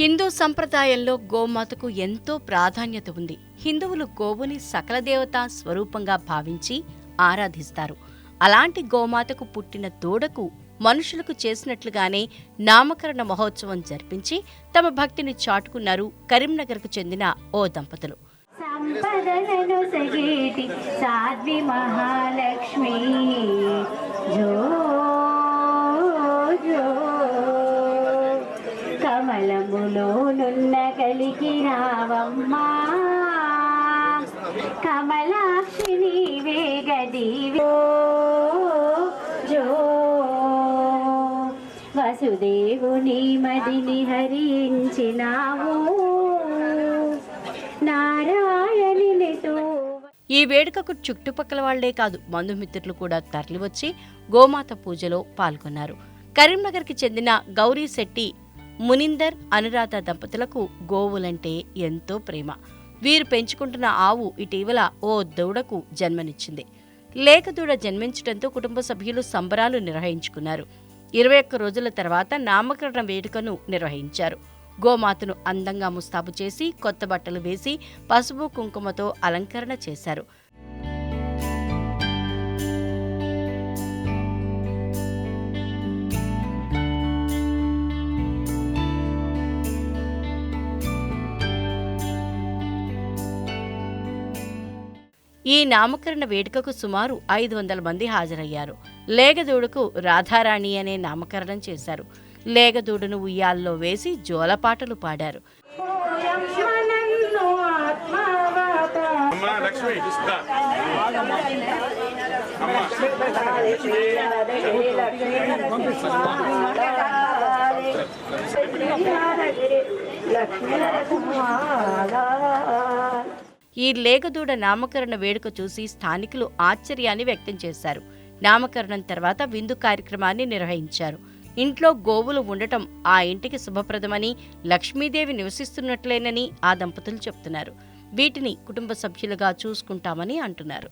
హిందూ సంప్రదాయంలో గోమాతకు ఎంతో ప్రాధాన్యత ఉంది. హిందువులు గోవుని సకల దేవతా స్వరూపంగా భావించి ఆరాధిస్తారు. అలాంటి గోమాతకు పుట్టిన దూడకు మనుషులకు చేసినట్లుగానే నామకరణ మహోత్సవం జరిపించి తమ భక్తిని చాటుకున్నారు కరీంనగర్కు చెందిన ఓ దంపతులు. సగేటి సాధ్వి మహాలక్ష్మి. జో కమలములోనున్న కలిగి రావమ్మా కమలాక్షి నీవే గదివో జో. వసుదేవుని మదిని హరించినావు. నారాయణునితో ఈ వేడుకకు చుట్టుపక్కల వాళ్ళే కాదు బంధుమిత్రులు కూడా తరలివచ్చి గోమాత పూజలో పాల్గొన్నారు. కరీంనగర్కి చెందిన గౌరీ శెట్టి మునిందర్ అనురాధ దంపతులకు గోవులంటే ఎంతో ప్రేమ. వీరు పెంచుకుంటున్న ఆవు ఇటీవల ఓ దూడకు జన్మనిచ్చింది. లేక దూడ జన్మించడంతో కుటుంబ సభ్యులు సంబరాలు నిర్వహించుకున్నారు. ఇరవై ఒక్క రోజుల తర్వాత నామకరణ వేడుకను నిర్వహించారు. గోమాతను అందంగా ముస్తాబు చేసి కొత్త బట్టలు వేసి పసుపు కుంకుమతో అలంకరణ చేశారు. ఈ నామకరణ వేడుకకు సుమారు ఐదు వందల మంది హాజరయ్యారు. లేగదూడుకు రాధారాణి అనే నామకరణం చేశారు. లేగదూడును ఉయ్యాల్లో వేసి జోలపాటలు పాడారు. లక్ష్మి. ఈ లేగదూడ నామకరణ వేడుక చూసి స్థానికులు ఆశ్చర్యాన్ని వ్యక్తం చేశారు. నామకరణం తర్వాత విందు కార్యక్రమాన్ని నిర్వహించారు. ఇంట్లో గోవులు ఉండటం ఆ ఇంటికి శుభప్రదమని లక్ష్మీదేవి నివసిస్తున్నట్లేనని ఆ దంపతులు చెప్తున్నారు. వీటిని కుటుంబ సభ్యులుగా చూసుకుంటామని అంటున్నారు.